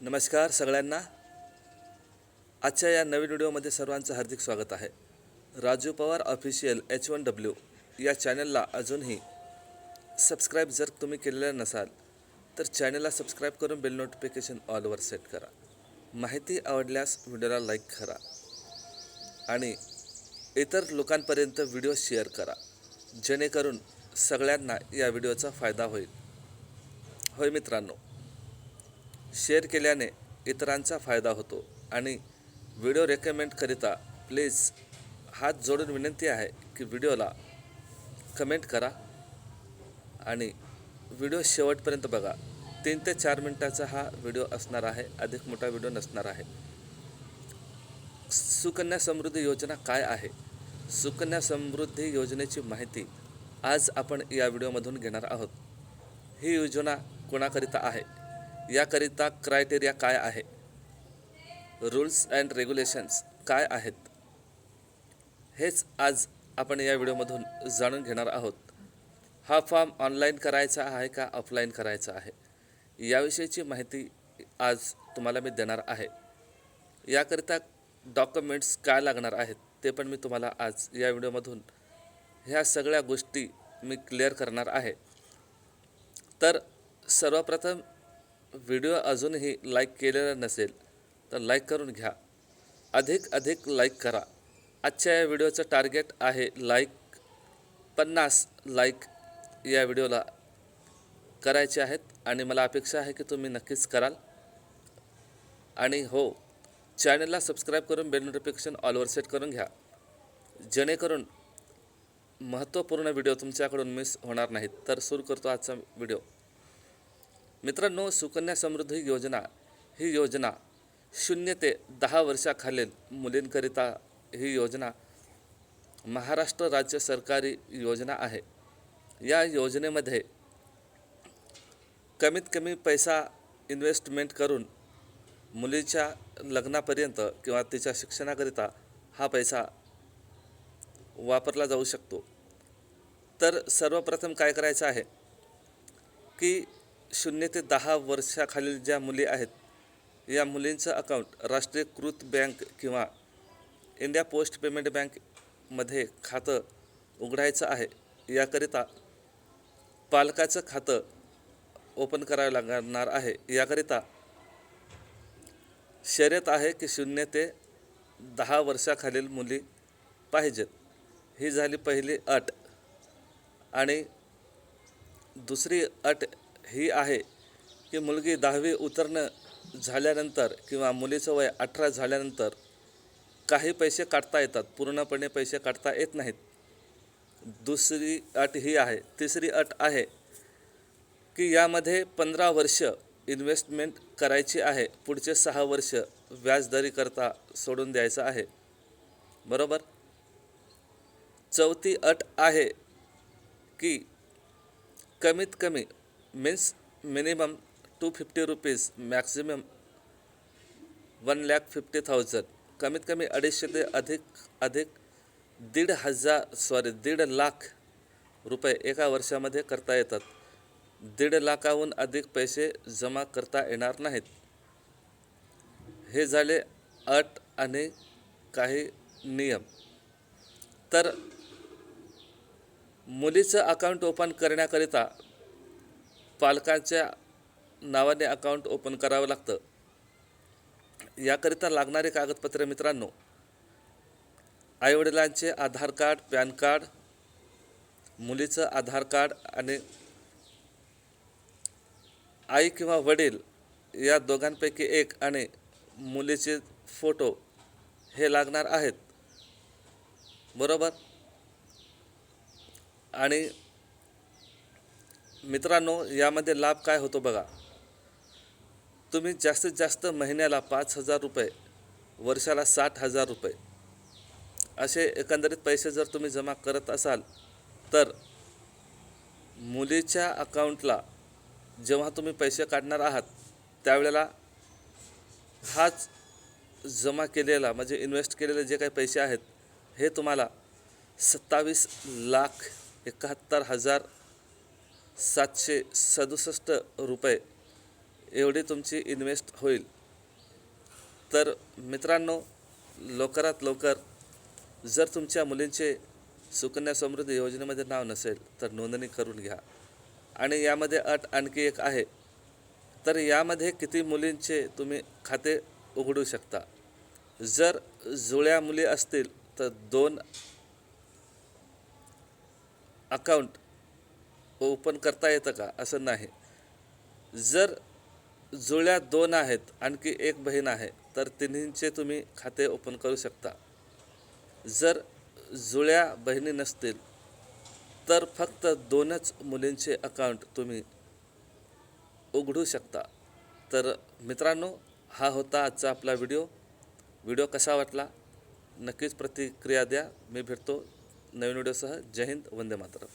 नमस्कार सगळ्यांना. आजच्या या नवीन व्हिडिओमध्ये सर्वांचं हार्दिक स्वागत आहे. Raju Pawar official H one W या चॅनलला अजूनही सबस्क्राईब जर तुम्ही केलेलं नसाल तर चॅनलला सबस्क्राईब करून बेल नोटिफिकेशन ऑलवर सेट करा. माहिती आवडल्यास व्हिडिओला लाईक करा आणि इतर लोकांपर्यंत व्हिडिओ शेअर करा जेणेकरून सगळ्यांना या व्हिडिओचा फायदा होईल. होय मित्रांनो शेअर केल्याने इतरांचा फायदा होतो. आणि व्हिडिओ रेकमेंडकरिता प्लीज हात जोडून विनंती आहे की व्हिडिओला कमेंट करा. आणि व्हिडिओ शेवटपर्यंत बघा. तीन ते चार मिनटाचा हा व्हिडिओ असणार आहे. अधिक मोठा व्हिडिओ नसणार आहे. सुकन्या समृद्धी योजना काय आहे? सुकन्या समृद्धी योजनेची माहिती आज आपण या व्हिडिओमधून घेणार आहोत. ही योजना कोणाकरिता आहे? याकरिता क्रायटेरिया काय आहे? रूल्स अँड रेग्युलेशन्स काय आहेत? हेच आज आपण या व्हिडिओमधून जाणून घेणार आहोत. हा फॉर्म ऑनलाईन करायचा आहे का ऑफलाईन करायचा आहे? याविषयीची माहिती आज तुम्हाला मी देणार आहे. याकरिता डॉक्युमेंट्स काय लागणार आहेत ते पण मी तुम्हाला आज या व्हिडिओमधून ह्या सगळ्या गोष्टी मी क्लिअर करणार आहे. तर सर्वप्रथम व्हिडिओ अजूनही लाईक केलेला नसेल तर लाईक करून घ्या. अधिक अधिक लाईक करा. आजच्या या व्हिडिओचं टार्गेट आहे लाईक पन्नास लाईक या व्हिडिओला करायचे आहेत आणि मला अपेक्षा आहे की तुम्ही नक्कीच कराल. आणि हो चॅनलला सबस्क्राईब करून बेल नोटिफिकेशन ऑलवर सेट करून घ्या. जेणेकरून महत्त्वपूर्ण व्हिडिओ तुमच्याकडून मिस होणार नाहीत. तर सुरू करतो आजचा व्हिडिओ. मित्रांनो सुकन्या समृद्धी योजना ही योजना शून्य ते दहा वर्षाखालील मुलींकरिता ही योजना महाराष्ट्र राज्य सरकारी योजना आहे. या योजनेमध्ये कमीत कमी पैसा इन्व्हेस्टमेंट करून मुलीच्या लग्नापर्यंत किंवा तिच्या शिक्षणाकरिता हा पैसा वापरला जाऊ शकतो. तर सर्वप्रथम काय करायचं आहे? की शून्य ते दहा वर्षाखालील ज्या मुली आहेत या मुलींचं अकाउंट राष्ट्रीयकृत बँक किंवा इंडिया पोस्ट पेमेंट बँकमध्ये खातं उघडायचं आहे. याकरिता पालकाचं खातं ओपन करावं लागणार आहे. याकरिता शर्यत आहे की शून्य ते दहा वर्षाखालील मुली पाहिजेत. ही झाली पहिली अट. आणि दुसरी अट ही आहे की मुलगी दहावी उतरणं झाल्यानंतर किंवा मुलीचं वय अठरा झाल्यानंतर काही पैसे काढता येतात पूर्णपणे पैसे काढता येत नाहीत. दुसरी अट ही आहे तिसरी अट आहे की यामध्ये पंधरा वर्ष इन्व्हेस्टमेंट करायची आहे पुढचे सहा वर्ष व्याजदरीकरता सोडून द्यायचं आहे. बरोबर? चौथी अट आहे की कमीत कमी means minimum two fifty rupees maximum one lakh fifty thousand कमीत कमी अडीचशे ते अधिक अधिक दीड हजार सॉरी दीड लाख रुपये एका वर्षामध्ये करता येतात. दीड लाखाहून अधिक पैसे जमा करता येणार नाहीत. हे झाले अट आणि काही नियम. तर मुलीचं अकाउंट ओपन करण्याकरिता पालकांच्या नावाने अकाउंट ओपन करावं लागतं. याकरिता लागणारे कागदपत्रे मित्रांनो आईवडिलांचे आधार कार्ड पॅन कार्ड मुलीचं आधार कार्ड आणि आई किंवा वडील या दोघांपैकी एक आणि मुलीचे फोटो हे लागणार आहेत. बरोबर? आणि मित्रांनो यामध्ये लाभ काय होतो बघा. तुम्ही जास्तीत जास्त महिन्याला पाच हजार रुपये वर्षाला साठ हजार रुपये असे एकंदरीत पैसे जर तुम्ही जमा करत असाल तर मुलीच्या अकाउंटला जेव्हा तुम्ही पैसे काढणार आहात त्यावेळेला हाच जमा केलेला म्हणजे इन्व्हेस्ट केलेले जे काही पैसे आहेत हे तुम्हाला सत्तावीस लाख एकाहत्तर हजार सातशे सदुसष्ट रुपये एवढी तुमची इन्व्हेस्ट होईल. तर मित्रांनो लवकरात लवकर जर तुमच्या मुलींचे सुकन्या समृद्धी योजनेमध्ये नाव नसेल तर नोंदणी करून घ्या. आणि यामध्ये अट आणखी एक आहे तर यामध्ये किती मुलींचे तुम्ही खाते उघडू शकता? जर जुळ्या मुली असतील तर दोन अकाउंट ओपन करता येतं का? असं नाही. जर जुळ्या दोन आहेत आणखी एक बहीण आहे तर तिन्हींचे तुम्ही खाते ओपन करू शकता. जर जुळ्या बहिणी नसतील तर फक्त दोनच मुलींचे अकाउंट तुम्ही उघडू शकता. तर मित्रांनो हा होता आजचा आपला व्हिडिओ. व्हिडिओ कसा वाटला? नक्कीच प्रतिक्रिया द्या. मी भेटतो नवीन व्हिडिओसह. जय हिंद. वंदे मातरम.